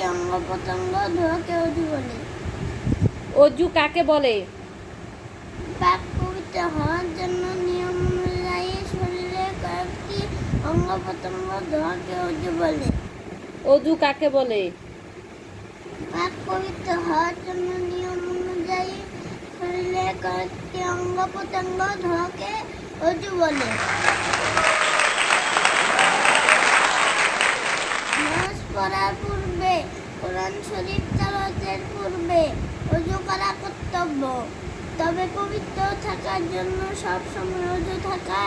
পতঙ্গ ধোয়াকে অজু বলে। অজু কাকে বলে? পাক পবিত্র হওয়ার জন্য নিয়ম অনুযায়ী শরীরে কয়েকটি অঙ্গ প্রত্যঙ্গ ধোয়াকে অজু বলে। অজু কাকে বলে? পাক পবিত্র হওয়ার জন্য নিয়ম অনুযায়ী শরীরে কয়েকটি অঙ্গ প্রত্যঙ্গ ধোয়াকে অজু বলে। পড়ার পূর্বে কোরআন শরীফ তেলাওয়াতের পূর্বে অজু করা কর্তব্য। তবে পবিত্র থাকার জন্য সব সময় অজু থাকা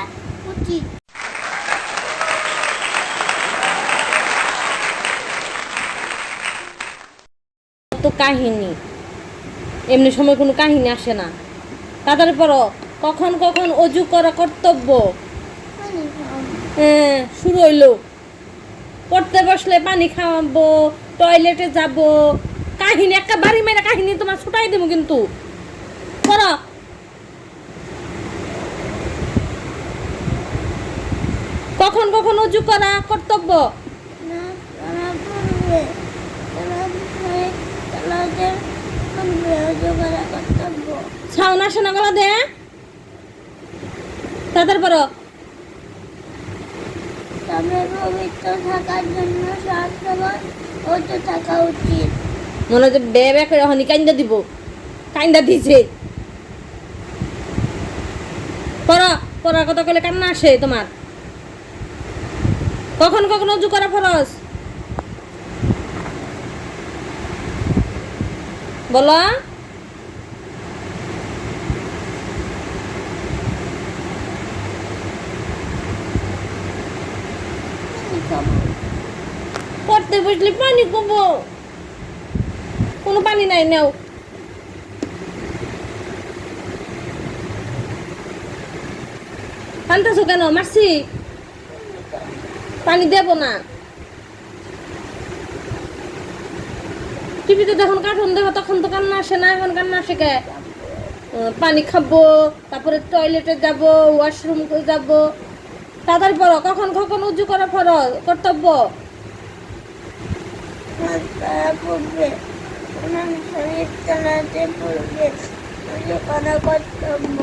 উচিত। তো কাহিনী। এমনি সময় কোনো কাহিনী আসে না। পড়ো কখন কখন অজু করা কর্তব্য। হ্যাঁ শুরু হইল। পড়তে বসলে পানি খাওয়াবো টয়লেটে যাব। কাহিনী, একটা বাড়ি মেরে কাহিনী তোমার ছুটাই দেবো কিন্তু। করো। কখন কখন অজু করা কর্তব্য? নামাজ পড়ার পূর্বে তেলাওয়াত শরীফ তেলাওয়াতের পূর্বে অজু করা কর্তব্য ছাউন আসে না গলা দে। তাদের পর। তবে পবিত্র থাকার জন্য সব সময় থাকা উচিত? মনে হচ্ছে বে বে করে হনি কাইন্দা দিব। কাইন্দা দিছে। পড়া পড়ার কথা কলে কান্না আসে তোমার। কখন কখন উজু করা ফরজ? বলো। পানি খাব পড়তে বসলে, পানি কমবো। কোনো পানি নাই, নাও। কান্দাছো কেন? মারছি। পানি দেব না। টিভিতে যখন কার্টুন দেখো, তখন তো কান্না আসে না, এখন কান্না আসে কে? পানি খাব, তারপরে টয়লেটে যাব ওয়াশরুম যাব। তাড়াতাড়ি পড়ো, কখন কখন উজু করা ফরজ? কর্তব্য? পড়ার পূর্বে কোরআন শরীফ তেলাওয়াতের পূর্বে কর্তব্য